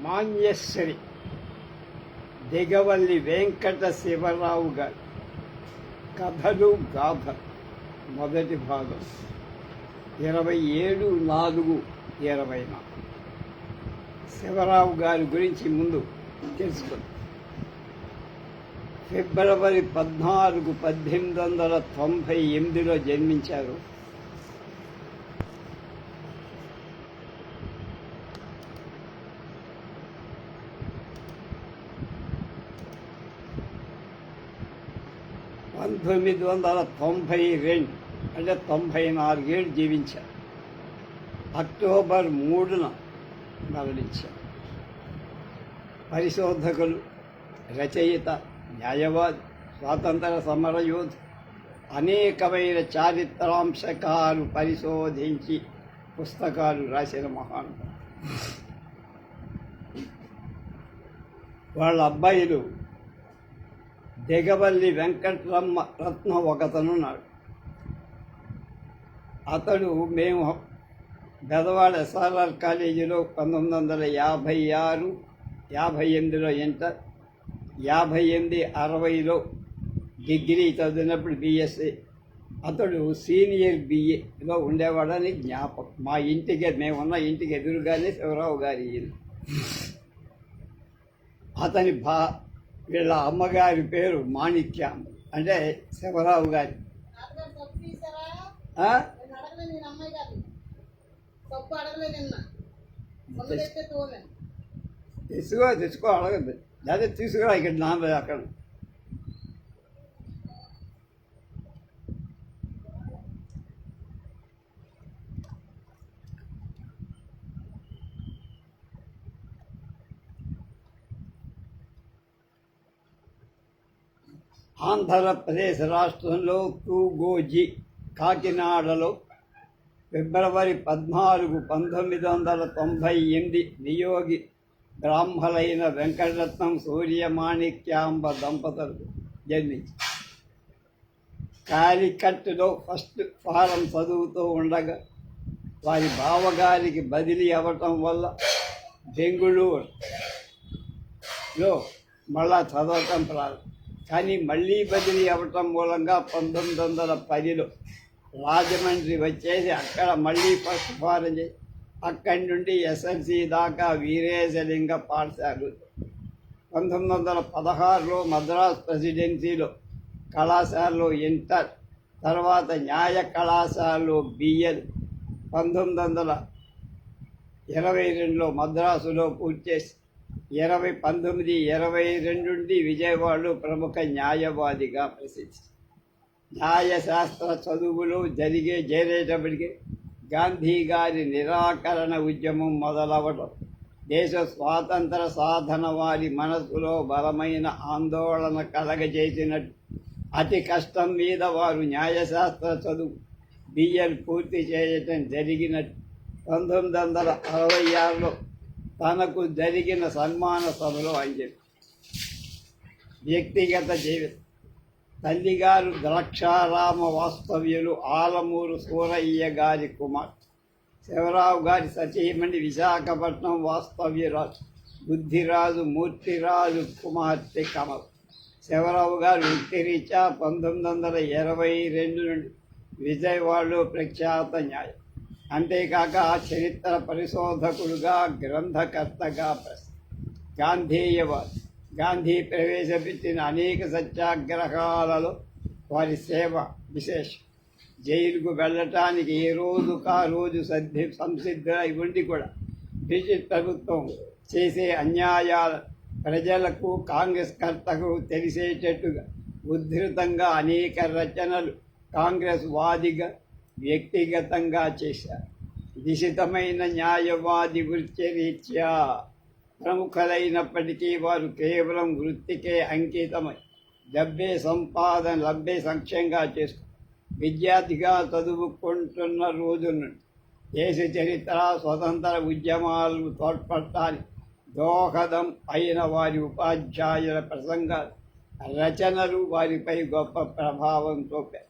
మాన్యశ్రీ దిగవల్లి వెంకట శివరావు గారు. కథలు గాథ మొదటి భాగం. ఇరవై ఏడు నాలుగు ఇరవై నాలుగు. శివరావు గారి గురించి ముందు తెలుసుకుందాం. ఫిబ్రవరి పద్నాలుగు పద్దెనిమిది వందల తొంభై ఎనిమిదిలో జన్మించారు పంతొమ్మిది వందల తొంభై రెండు అంటే తొంభై నాలుగేళ్ళు జీవించారు. అక్టోబర్ మూడున మరణించారు. పరిశోధకులు రచయిత న్యాయవాది స్వాతంత్ర సమరయోధు అనేకమైన చారిత్రాంశకాలు పరిశోధించి పుస్తకాలు రాసిన మహానుభావుడు వాళ్ళ అబ్బాయిలు దిగవల్లి వెంకటరమ్మ రత్న ఒకతనున్నాడు అతడు మేము బెదవాడ ఎస్ఆర్ఆర్ కాలేజీలో పంతొమ్మిది వందల యాభై ఆరు యాభై ఎనిమిదిలో ఇంటర్ యాభై ఎనిమిది అరవైలో డిగ్రీ చదివినప్పుడు బీఎస్సీ. అతడు సీనియర్ బిఏలో ఉండేవాడని జ్ఞాపకం మా ఇంటికి మేమున్న ఇంటికి ఎదురుగానే శివరావు గారి అతని భా వీళ్ళ అమ్మగారి పేరు మాణిక్యామ్మ అంటే శివరావు గారి. తీసుకో తీసుకో అడగద్దు. లేదా తీసుకురా ఇక్కడ నా అక్కడ. ఆంధ్రప్రదేశ్ రాష్ట్రంలో తూగోజీ కాకినాడలో ఫిబ్రవరి పద్నాలుగు పంతొమ్మిది వందల తొంభై ఎనిమిది నియోగి బ్రాహ్మలైన వెంకటరత్నం సూర్యమాణిక్యాంబ దంపతులకు జన్మించి. కాలికట్టులో ఫస్ట్ ఫారం చదువుతూ ఉండగా వారి బావగారికి బదిలీ అవ్వటం వల్ల బెంగుళూరులో మళ్ళా చదవటం ప్రారంభం. కానీ మళ్ళీ బదిలీ అవ్వటం మూలంగా పంతొమ్మిది వందల పదిలో రాజమండ్రి వచ్చేసి అక్కడ మళ్ళీ ఫస్ట్ ఫారం చేసి అక్కడి నుండి ఎస్ఎల్సి దాకా వీరేశలింగ పాఠశాల. పంతొమ్మిది వందల పదహారులో మద్రాస్ ప్రెసిడెన్సీలో కళాశాలలో ఇంటర్ తర్వాత న్యాయ కళాశాలలో బిఎల్ పంతొమ్మిది వందల ఇరవై రెండులో మద్రాసులో పూర్తి చేసి ఇరవై పంతొమ్మిది ఇరవై రెండు నుండి విజయవాడలో ప్రముఖ న్యాయవాదిగా ప్రసిద్ధి. న్యాయశాస్త్ర చదువులు జరిగే చేరేటప్పటికి గాంధీ గారి నిరాకరణ ఉద్యమం మొదలవడం దేశ స్వాతంత్ర సాధన వారి మనసులో బలమైన ఆందోళన కలగజేసినట్టు అతి కష్టం మీద వారు న్యాయశాస్త్ర చదువు బిఎల్ పూర్తి చేయటం జరిగినట్టు. పంతొమ్మిది వందల అరవై ఆరులో తనకు జరిగిన సన్మాన సభలో అని చెప్పి. వ్యక్తిగత జీవితం తల్లిగారు ద్రాక్షారామ వాస్తవ్యులు ఆలమూరు సూరయ్య గారి కుమార్ శివరావు గారి సతీమణి విశాఖపట్నం వాస్తవ్యురాజు బుద్ధిరాజు మూర్తిరాజు కుమార్తె కమల్ శివరావు గారు వృత్తిరీత్యా పంతొమ్మిది వందల ఇరవై రెండు నుండి విజయవాడలో ప్రఖ్యాత న్యాయం అంతేకాక చరిత్ర పరిశోధకుడుగా గ్రంథకర్తగా గాంధీయవాది గాంధీ ప్రవేశపెట్టిన అనేక సత్యాగ్రహాలలో వారి సేవ విశేషం. జైలుకు వెళ్ళటానికి ఏ రోజు కా రోజు సద్ధి సంసిద్ధులై ఉండి కూడా బ్రిటిష్ ప్రభుత్వం చేసే అన్యాయాల ప్రజలకు కాంగ్రెస్ కర్తకు తెలిసేటట్టుగా ఉద్ధృతంగా అనేక రచనలు కాంగ్రెస్ వాదిగా వ్యక్తిగతంగా చేశారు నిశితమైన న్యాయవాది వృత్తిరీత్యా ప్రముఖులైనప్పటికీ వారు కేవలం వృత్తికే అంకితమై డబ్బే సంపాదన లబ్బే సంక్షంగా చేస్తూ విద్యార్థిగా చదువుకుంటున్న రోజు నుండి దేశ చరిత్ర స్వతంత్ర ఉద్యమాలు తోడ్పడటానికి దోహదం అయిన వారి ఉపాధ్యాయుల ప్రసంగాలు రచనలు వారిపై గొప్ప ప్రభావం చూపాయి.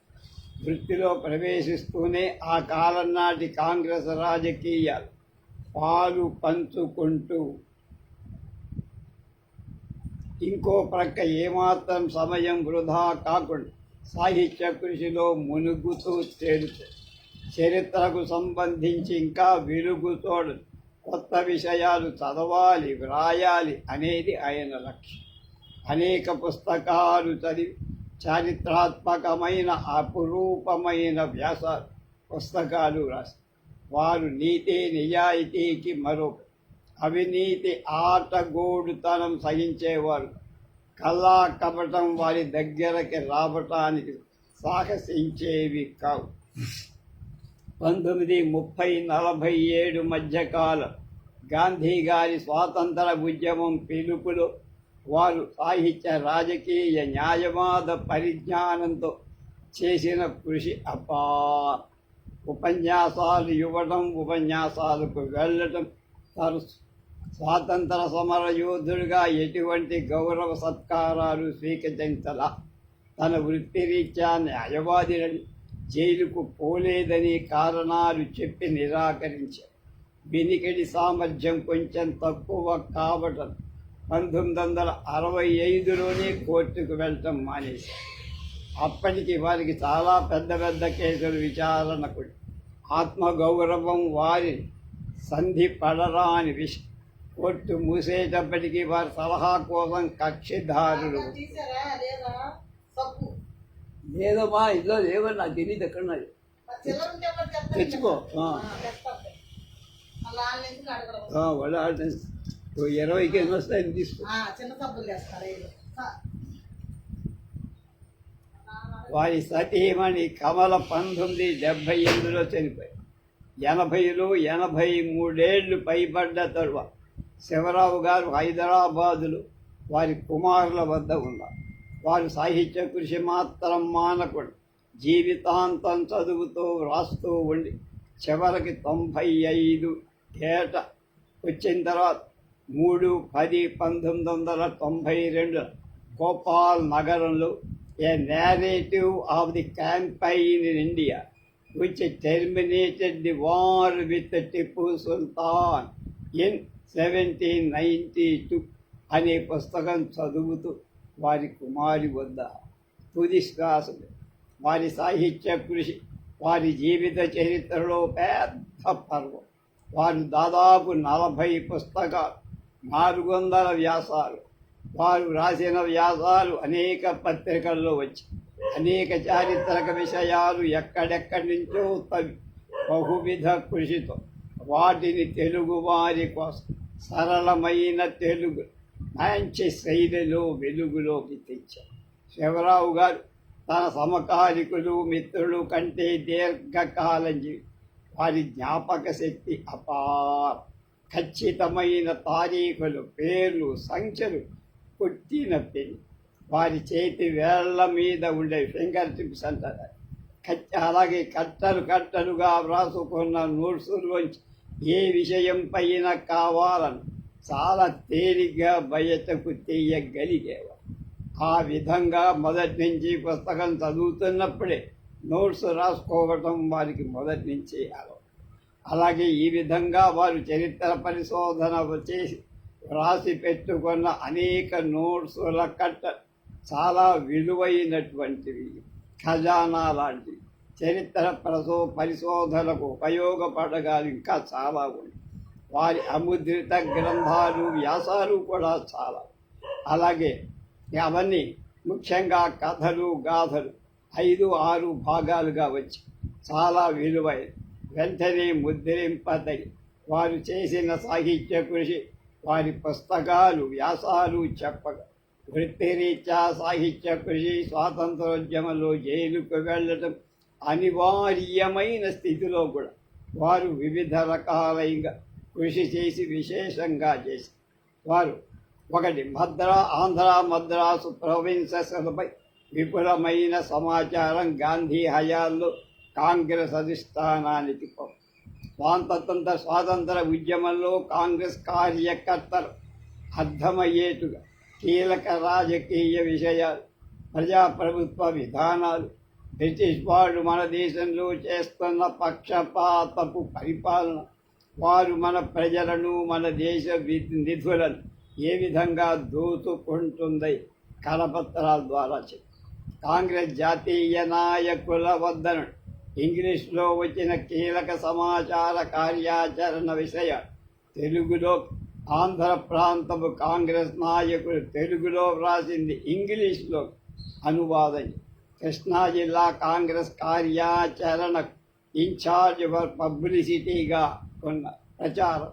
వృత్తిలో ప్రవేశిస్తూనే ఆ కాలం నాటి కాంగ్రెస్ రాజకీయాలు పాలు పంచుకుంటూ ఇంకో ప్రక్క ఏమాత్రం సమయం వృధా కాకుండా సాహిత్య కృషిలో మునుగుతూ తేలుతూ చరిత్రకు సంబంధించి ఇంకా వెలుగుతోడు కొత్త విషయాలు చదవాలి వ్రాయాలి అనేది ఆయన లక్ష్యం. అనేక పుస్తకాలు చదివి చారిత్రాత్మకమైన అపురూపమైన వ్యాస పుస్తకాలు రాసి వారు నీతి నిజాయితీకి మరో అవినీతి ఆటగోడుతనం సహించేవారు. కళా కపటం వారి దగ్గరకి రావటానికి సాహసించేవి కావు. పంతొమ్మిది ముప్పై నలభై ఏడు మధ్యకాలం గాంధీ గారి స్వాతంత్ర ఉద్యమం పిలుపులో వారు సాహిత్య రాజకీయ న్యాయవాద పరిజ్ఞానంతో చేసిన కృషి అపా ఉపన్యాసాలు ఇవ్వడం ఉపన్యాసాలకు వెళ్ళటం తరు స్వాతంత్ర సమర యోధుడిగా ఎటువంటి గౌరవ సత్కారాలు స్వీకరించలా. తన వృత్తిరీత్యా న్యాయవాదిని జైలుకు పోలేదని కారణాలు చెప్పి నిరాకరించారు వినికిడి సామర్థ్యం కొంచెం తక్కువ కావటం పంతొమ్మిది వందల అరవై ఐదులోనే కోర్టుకు వెళ్ళటం మానేశారు అప్పటికి వారికి చాలా పెద్ద పెద్ద కేసులు విచారణకు ఆత్మగౌరవం వారి సంధి పడరాని విషయం కోర్టు మూసేటప్పటికీ వారి సలహా కోసం కక్షిదారులు మా ఇంట్లో లేవో నాకు తెలియదు ఎక్కడ తెచ్చుకో. వాళ్ళు ఇరవైకి ఎన్ని వస్తాయని తీసుకో. చిన్న సబ్బులు చేస్తారు. వారి సతీమణి కమల పంతొమ్మిది డెబ్భై ఎనిమిదిలో చనిపోయి ఎనభైలో ఎనభై మూడేళ్ళు పైబడ్డ తరువాత శివరావు గారు హైదరాబాదులో వారి కుమారుల వద్ద ఉన్నారు. వారు సాహిత్య కృషి మాత్రం మానకుడు జీవితాంతం చదువుతూ వ్రాస్తూ ఉండి చివరికి తొంభై ఐదు ఏట వచ్చిన తర్వాత మూడు పది పంతొమ్మిది వందల తొంభై రెండు గోపాల్ నగరంలో a narrative of the campaign in India which terminated the war with Tipu Sultan in seventeen ninety two అనే పుస్తకం చదువుతూ వారి కుమారి వద్ద తుది శ్వాసలు వారి సాహిత్య కృషి వారి జీవిత చరిత్రలో పెద్ద పర్వం. వారు దాదాపు నలభై పుస్తకాలు నాలుగు వందల వ్యాసాలు. వారు రాసిన వ్యాసాలు అనేక పత్రికల్లో వచ్చి అనేక చారిత్రక విషయాలు ఎక్కడెక్కడి నుంచో తవి బహువిధ కృషితో వాటిని తెలుగు వారి కోసం సరళమైన తెలుగు మంచి శైలిలో వెలుగులోకి తెచ్చారు. శివరావు గారు తన సమకాలికులు మిత్రులు కంటే దీర్ఘకాలం జీవి. వారి జ్ఞాపక శక్తి అపార ఖచ్చితమైన తారీఖులు పేర్లు సంఖ్యలు కొట్టిన పెళ్ళి వారి చేతి వేళ్ళ మీద ఉండే ఫింగర్ టిప్స్ అంటారు. కట్- అలాగే కట్టలు కట్టలుగా వ్రాసుకున్న నోట్సుల్లోంచి ఏ విషయం పైన కావాలని చాలా తేలిగ్గా బయటకు తీయగలిగేవారు. ఆ విధంగా మొదటి నుంచి పుస్తకం చదువుతున్నప్పుడే నోట్స్ రాసుకోవటం వారికి మొదటి నుంచి అలవాటు. అలాగే ఈ విధంగా వారు చరిత్ర పరిశోధన చేసి రాసి పెట్టుకున్న అనేక నోట్సుల కట్ట చాలా విలువైనటువంటివి. ఖజానా లాంటివి. చరిత్ర ప్రసో పరిశోధనకు ఉపయోగపడగాలి ఇంకా చాలా ఉంది. వారి అముద్రిత గ్రంథాలు వ్యాసాలు కూడా చాలా. అలాగే అవన్నీ ముఖ్యంగా కథలు గాథలు ఐదు ఆరు భాగాలుగా వచ్చి చాలా విలువైనవి. వెంటనే ముద్రింపదై. వారు చేసిన సాహిత్య కృషి వారి పుస్తకాలు వ్యాసాలు చెప్పగా వృత్తిరీత్యా సాహిత్య కృషి స్వాతంత్రోద్యమంలో జైలుకు వెళ్ళటం అనివార్యమైన స్థితిలో కూడా వారు వివిధ రకాలైన కృషి చేసి విశేషంగా చేసి వారు ఒకటి మద్రా ఆంధ్ర మద్రాసు ప్రొవిన్సెస్లపై విపులమైన సమాచారం గాంధీ హయాల్లో కాంగ్రెస్ అధిష్టానానికి స్వాతంత్ర స్వాతంత్ర ఉద్యమంలో కాంగ్రెస్ కార్యకర్తలు అర్థమయ్యేట్టుగా కీలక రాజకీయ విషయాలు ప్రజాప్రభుత్వ విధానాలు బ్రిటిష్ వాళ్ళు మన దేశంలో చేస్తున్న పక్షపాతపు పరిపాలన వారు మన ప్రజలను మన దేశ వి- నిధులను ఏ విధంగా దోచుకుంటుంది కరపత్రాల ద్వారా చెప్పి. కాంగ్రెస్ జాతీయ నాయకుల వద్దను ఇంగ్లీష్లో వచ్చిన కీలక సమాచార కార్యాచరణ విషయ తెలుగులో ఆంధ్ర ప్రాంతపు కాంగ్రెస్ నాయకులు తెలుగులో వ్రాసింది ఇంగ్లీష్లో అనువాదం. కృష్ణా జిల్లా కాంగ్రెస్ కార్యాచరణ ఇన్ఛార్జ్ ఫర్ పబ్లిసిటీగా ఉన్న ప్రచారం.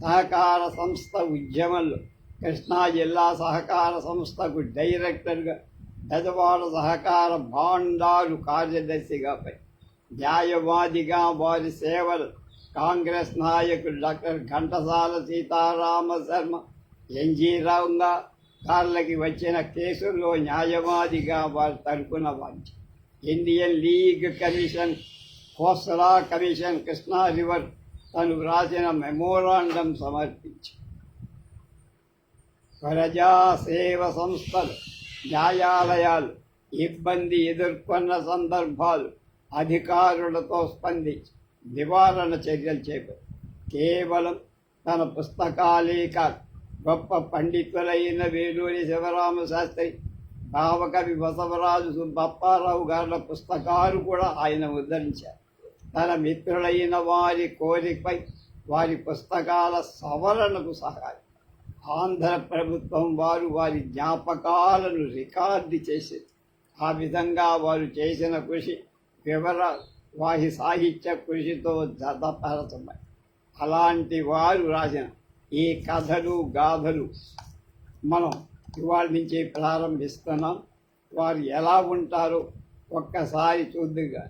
సహకార సంస్థ ఉద్యమంలో కృష్ణా జిల్లా సహకార సంస్థకు డైరెక్టర్గా పెదవాడ సహకార భాండాలు కార్యదర్శిగా పై న్యాయవాదిగా వారి సేవలు కాంగ్రెస్ నాయకులు డాక్టర్ ఘంటసాల సీతారామ శర్మ ఎన్జీ రావుగా కార్లకి వచ్చిన కేసుల్లో న్యాయవాదిగా వారి తరపున వారి ఇండియన్ లీగ్ కమిషన్ కోస్రా కమిషన్ కృష్ణా రివర్ తను వ్రాసిన మెమోరాండం సమర్పించి. ప్రజాసేవ సంస్థలు న్యాయాలయాలు ఇబ్బంది ఎదుర్కొన్న సందర్భాలు అధికారులతో స్పందించి నివారణ చర్యలు చేపట్టి కేవలం తన పుస్తకాలే కాదు గొప్ప పండితులైన వేలూరి శివరామ శాస్త్రి భావకవి బసవరాజు సుబ్బప్పారావు గారుల పుస్తకాలు కూడా ఆయన ఉద్ధరించారు. తన మిత్రులైన వారి కోరికపై వారి పుస్తకాల సవరణకు సహాయం. ఆంధ్ర ప్రభుత్వం వారు వారి జ్ఞాపకాలను రికార్డు చేసింది. ఆ విధంగా వారు చేసిన కృషి వివర వారి సాహిత్య కృషితో జతపరచమై అలాంటి వారు రాసిన ఈ కథలు గాథలు మనం ఇవాళ నుంచి ప్రారంభిస్తున్నాం. వారు ఎలా ఉంటారో ఒక్కసారి చూద్దుగా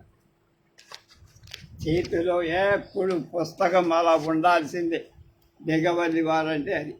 చేతిలో ఎప్పుడు పుస్తకం అలా ఉండాల్సిందే. దిగవల్లి వారంటే అది.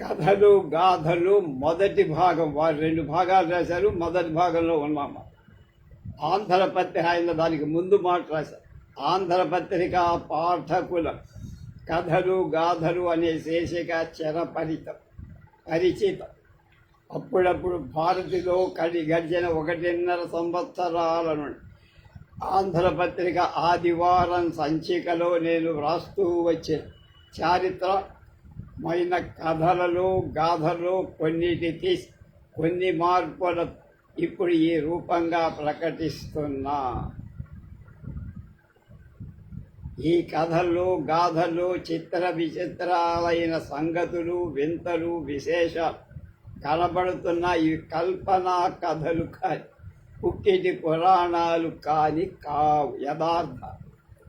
కథలు గాథలు మొదటి భాగం వారు రెండు భాగాలు రాశారు మొదటి భాగంలో ఉన్నాము ఆంధ్రపత్రిక ఆయన దానికి ముందు మాట రాశారు. ఆంధ్రపత్రిక పాఠకుల కథలు గాథలు అనే శీర్షిక చిరపరితం పరిచితం. అప్పుడప్పుడు భారతిలో కడి గడిచిన ఒకటిన్నర సంవత్సరాల నుండి ఆంధ్రపత్రిక ఆదివారం సంచికలో నేను వ్రాస్తూ వచ్చే మైన కథలలో గాథలు కొన్నిటి కొన్ని మార్పుల ఇప్పుడు ఈ రూపంగా ప్రకటిస్తున్నా. ఈ కథలు గాథలు చిత్ర విచిత్రాలైన సంగతులు వింతలు విశేష కనబడుతున్న ఈ కల్పనా కథలు కానీ పుక్కిటి పురాణాలు కాని కావు యథార్థ.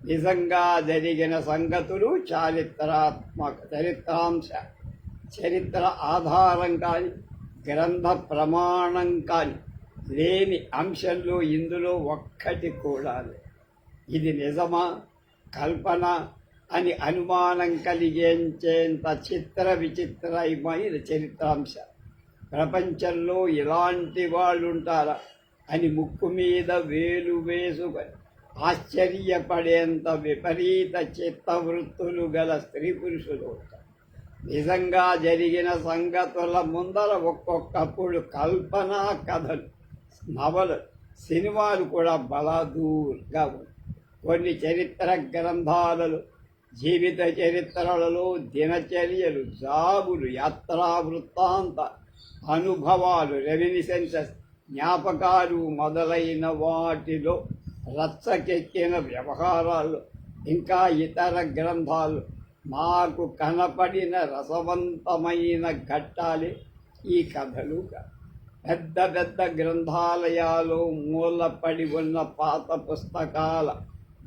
నిజంగా జరిగిన సంగతులు చారిత్రాత్మక చరిత్రాంశ చరిత్ర ఆధారం కాని గ్రంథ ప్రమాణం కాని లేని అంశంలో ఇందులో ఒక్కటి కూడా ఇది నిజమా? కల్పన అని అనుమానం కలిగించేంత చిత్ర విచిత్రమైన చరిత్రాంశ. ప్రపంచంలో ఇలాంటి వాళ్ళుంటారా? అని ముక్కు మీద వేలు వేసుకొని ఆశ్చర్యపడేంత విపరీత చిత్తవృత్తులు గల స్త్రీ పురుషులు. నిజంగా జరిగిన సంగతుల ముందర ఒక్కొక్కప్పుడు కల్పన కథలు నవలు సినిమాలు కూడా బలదూర్గా కొన్ని చరిత్ర గ్రంథాలలో జీవిత చరిత్రలలో దినచర్యలు జాబులు యాత్రా వృత్తాంత అనుభవాలు రెవెన్యూసెన్సెస్ జ్ఞాపకాలు మొదలైన వాటిలో రచ్చకెక్కిన వ్యవహారాలు ఇంకా ఇతర గ్రంథాలు మాకు కనపడిన రసవంతమైన ఘట్టాలే ఈ కథలు. పెద్ద పెద్ద గ్రంథాలయాలు మూలపడి ఉన్న పాత పుస్తకాల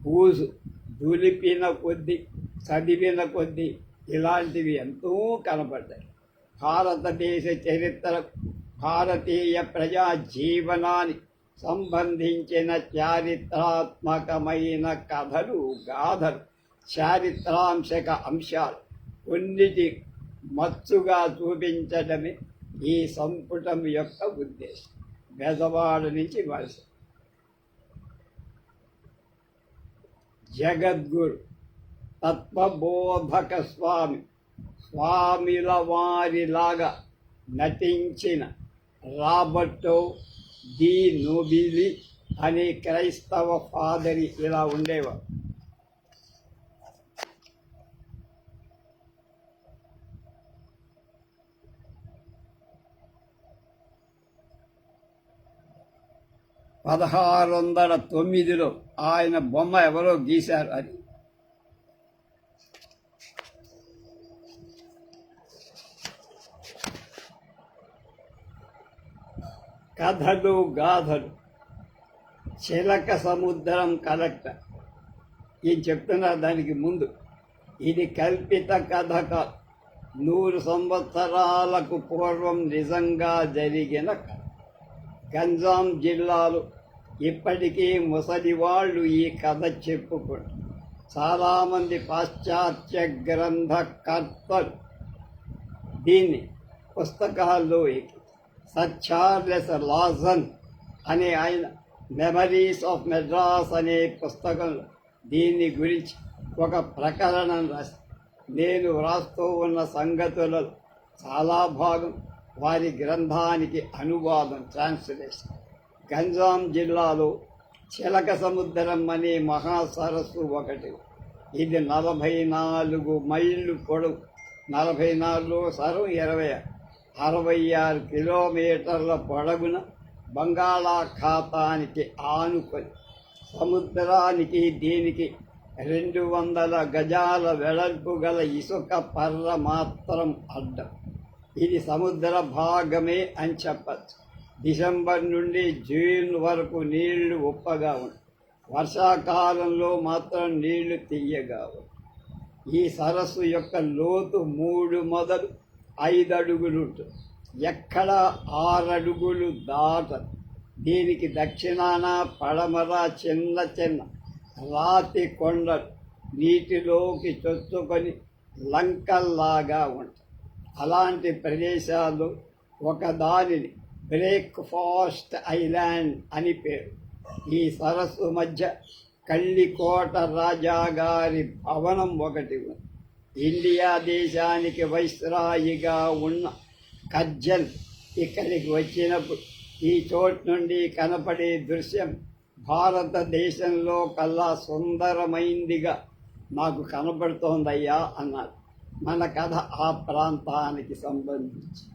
బూజు దులిపిన కొద్దీ చదివిన కొద్దీ ఇలాంటివి ఎంతో కనపడ్డాయి. భారతదేశ చరిత్ర భారతీయ ప్రజా జీవనాన్ని సంబంధించిన చారిత్రాత్మకమైన కథలు గాథలు చారిత్రాంశక అంశాలు కొన్నిటి మచ్చుగా చూపించడమే ఈ సంపుటం యొక్క ఉద్దేశం. బెదవాడ నుంచి వలస. జగద్గురు తత్వబోధక స్వామి స్వామిల వారిలాగా నటించిన రాబర్టో ది నోబిలి అనే క్రైస్తవ ఫాదరి ఇలా ఉండేవారు పదహారు వందల తొమ్మిదిలో ఆయన బొమ్మ ఎవరో గీశారు అది. కథలు గాథలు. చిలక సముద్రం కలెక్టర్ ఇది చెప్తున్నా దానికి ముందు ఇది కల్పిత కథ కాదు నూరు సంవత్సరాలకు పూర్వం నిజంగా జరిగిన కథ. గంజాం జిల్లాలో ఇప్పటికీ ముసలి వాళ్ళు ఈ కథ చెప్పుకుంటారు చాలామంది పాశ్చాత్య గ్రంథకర్తలు దీన్ని పుస్తకాల్లో ఎక్కి సర్ చార్లెస్ లాజన్ అనే ఆయన మెమరీస్ ఆఫ్ మెడ్రాస్ అనే పుస్తకంలో దీని గురించి ఒక ప్రకరణం రాసి నేను వ్రాస్తూ ఉన్న సంగతులలో చాలా భాగం వారి గ్రంథానికి అనువాదం ట్రాన్స్లేషన్ గంజాం జిల్లాలో చిలక సముద్రం అనే మహాసరస్సు ఒకటి. ఇది నలభై నాలుగు మైళ్ళు పొడవు నలభై నాలుగు సరం ఇరవై అరవై ఆరు కిలోమీటర్ల పొడవున బంగాళాఖాతానికి ఆనుకొని సముద్రానికి దీనికి రెండు వందల గజాల వెడల్పు గల ఇసుక పర్ర మాత్రం అడ్డం. ఇది సముద్ర భాగమే అని చెప్పచ్చు. డిసెంబర్ నుండి జూన్ వరకు నీళ్ళు ఉప్పగా ఉంటాయి వర్షాకాలంలో మాత్రం నీళ్ళు తీయగా ఉంది ఈ సరస్సు యొక్క లోతు మూడు మొదలు ఐదు అడుగులు ఎక్కడ ఆరడుగులు దాటదు దీనికి దక్షిణాన పడమర చిన్న చిన్న రాతి కొండలు నీటిలోకి చొచ్చుకొని లంకల్లాగా ఉంటాయి. అలాంటి ప్రదేశాలు ఒకదానిని బ్రేక్ఫాస్ట్ ఐలాండ్ అని పేరు. ఈ సరస్సు మధ్య కళ్ళికోట రాజాగారి భవనం ఒకటి ఉంది. ఇండియా దేశానికి వైస్రాయిగా ఉన్న కజ్జల్ ఇక్కడికి వచ్చినప్పుడు ఈ చోటు నుండి కనపడే దృశ్యం భారతదేశంలో కల్లా సుందరమైందిగా నాకు కనపడుతోందయ్యా అన్నారు మన కథ ఆ ప్రాంతానికి సంబంధించి.